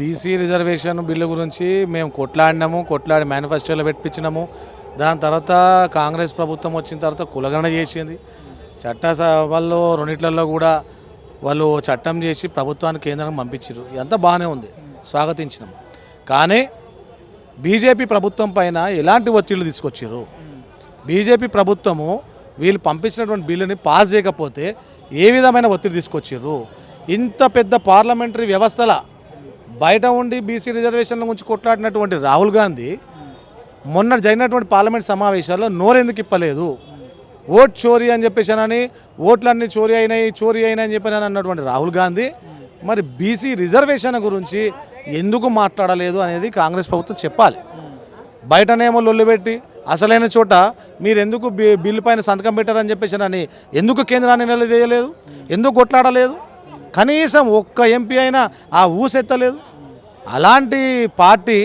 BC reservation bill గురించి మేము కొట్లాడినాము కొట్లాడి మేనిఫెస్టోలో పెట్టించినాము. దాని తర్వాత కాంగ్రెస్ ప్రభుత్వం వచ్చిన తర్వాత కులగణన చేసింది. చట్టసభల్లో రెండిట్లలో కూడా వాళ్ళు చట్టం చేసి ప్రభుత్వానికి కేంద్రం పంపించారు ఇదంతా బాగానే ఉంది. స్వాగతించినాం. కానీ బీజేపీ ప్రభుత్వం పైన ఎలాంటి ఒత్తిళ్ళు తీసుకొచ్చారు బీజేపీ ప్రభుత్వము వీళ్ళు పంపించినటువంటి బిల్లుని పాస్ చేయకపోతే ఏ విధమైన ఒత్తిడి తీసుకొచ్చారు ఇంత పెద్ద పార్లమెంటరీ వ్యవస్థల బయట ఉండి బీసీ రిజర్వేషన్ల గురించి కొట్లాడినటువంటి రాహుల్ గాంధీ మొన్న జరిగినటువంటి పార్లమెంట్ సమావేశాల్లో నోరెందుకు ఇప్పలేదు? ఓట్ చోరీ అని చెప్పేసానని ఓట్లన్నీ చోరీ అయినాయి చోరీ అయినాయి అని చెప్పి అన్నటువంటి రాహుల్ గాంధీ మరి బీసీ రిజర్వేషన్ గురించి ఎందుకు మాట్లాడలేదు అనేది కాంగ్రెస్ ప్రభుత్వం చెప్పాలి. బయటనేమో లొల్లు పెట్టి అసలైన చోట మీరు ఎందుకు బి- బిల్లు పైన సంతకం పెట్టారని చెప్పేసానని ఎందుకు కేంద్రాన్ని నిలదీయలేదు? ఎందుకు కొట్లాడలేదు? కనీసం ఒక్క ఎంపీ అయినా ఆ ఊసెత్తలేదు? అలాంటి పార్టీ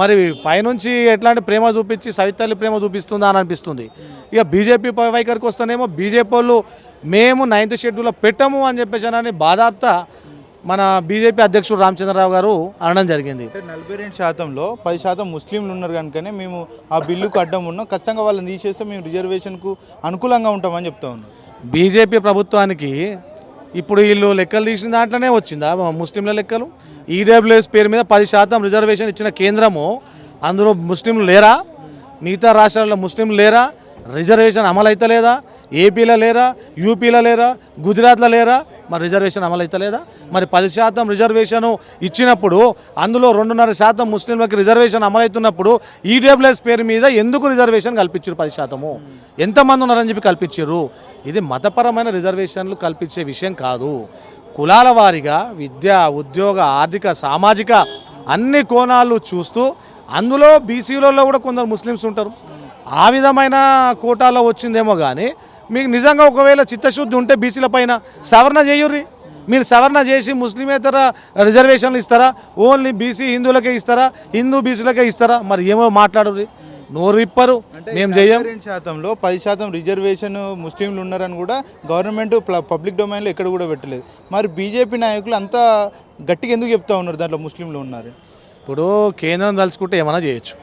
మరి పైనుంచి ఎట్లాంటి ప్రేమ చూపించి సవితల్లి ప్రేమ చూపిస్తుందా అని అనిపిస్తుంది. ఇక బీజేపీ వైఖరికి వస్తేనేమో బీజేపీ వాళ్ళు మేము నైన్త్ షెడ్యూల్లో పెట్టము అని చెప్పేసానని బాధాప్త మన బీజేపీ అధ్యక్షుడు రామచంద్రరావు గారు అనడం జరిగింది. నలభై రెండు శాతంలో పది శాతం ముస్లింలు ఉన్నారు కనుకనే మేము ఆ బిల్లుకు అడ్డం ఉన్నాం. ఖచ్చితంగా వాళ్ళని తీసేస్తే మేము రిజర్వేషన్కు అనుకూలంగా ఉంటామని చెప్తా ఉన్నాం. బీజేపీ ప్రభుత్వానికి ఇప్పుడు వీళ్ళు లెక్కలు తీసిన దాంట్లోనే వచ్చిందా? ముస్లింల లెక్కలు? ఈడబ్ల్యూఎస్ పేరు మీద పది శాతం రిజర్వేషన్ ఇచ్చిన కేంద్రము అందులో ముస్లింలు లేరా? మిగతా రాష్ట్రాల్లో ముస్లింలు లేరా? రిజర్వేషన్ అమలైతలేదా ఏపీలో లేరా? యూపీలో లేరా? గుజరాత్లో లేరా? మరి రిజర్వేషన్ అమలైతలేదా మరి పది శాతం రిజర్వేషన్ ఇచ్చినప్పుడు అందులో రెండున్నర శాతం ముస్లింలకి రిజర్వేషన్ అమలవుతున్నప్పుడు ఈడబ్ల్యూఎస్ పేరు మీద ఎందుకు రిజర్వేషన్ కల్పించారు పది శాతము? ఎంతమంది ఉన్నారని చెప్పి కల్పించారు. ఇది మతపరమైన రిజర్వేషన్లు కల్పించే విషయం కాదు. కులాల వారీగా విద్య ఉద్యోగ ఆర్థిక సామాజిక అన్ని కోణాలు చూస్తూ అందులో బీసీలలో కూడా కొందరు ముస్లిమ్స్ ఉంటారు. ఆ విధమైన కోటాలో వచ్చిందేమో కానీ మీకు నిజంగా ఒకవేళ చిత్తశుద్ధి ఉంటే బీసీల పైన సవరణ చేయుర్రి. మీరు సవరణ చేసి ముస్లిమేతర రిజర్వేషన్లు ఇస్తారా? ఓన్లీ బీసీ హిందువులకే ఇస్తారా? హిందూ బీసీలకే ఇస్తారా? మరి ఏమో మాట్లాడుర్రి. నోరు ఇప్పరు మేము రెండు శాతంలో పది శాతం రిజర్వేషన్ ముస్లింలు ఉన్నారని కూడా గవర్నమెంట్ పబ్లిక్ డొమైన్లో ఎక్కడ కూడా పెట్టలేదు. మరి బీజేపీ నాయకులు అంతా గట్టిగా ఎందుకు చెప్తా ఉన్నారు దాంట్లో ముస్లింలు ఉన్నారు ఇప్పుడు కేంద్రం తలుచుకుంటే ఏమైనా చేయొచ్చు.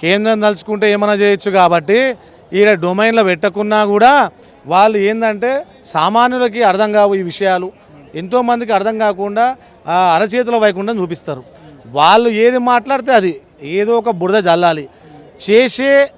కేంద్రం తలుచుకుంటే ఏమైనా చేయొచ్చు కాబట్టి ఈయన డొమైన్లో పెట్టకున్నా కూడా వాళ్ళు ఏంటంటే సామాన్యులకి అర్థం కావు ఈ విషయాలు. ఎంతోమందికి అర్థం కాకుండా ఆ అరచేతుల వైకుండా చూపిస్తారు. వాళ్ళు ఏది మాట్లాడితే అది. ఏదో ఒక బురద జల్లాలి. చేసే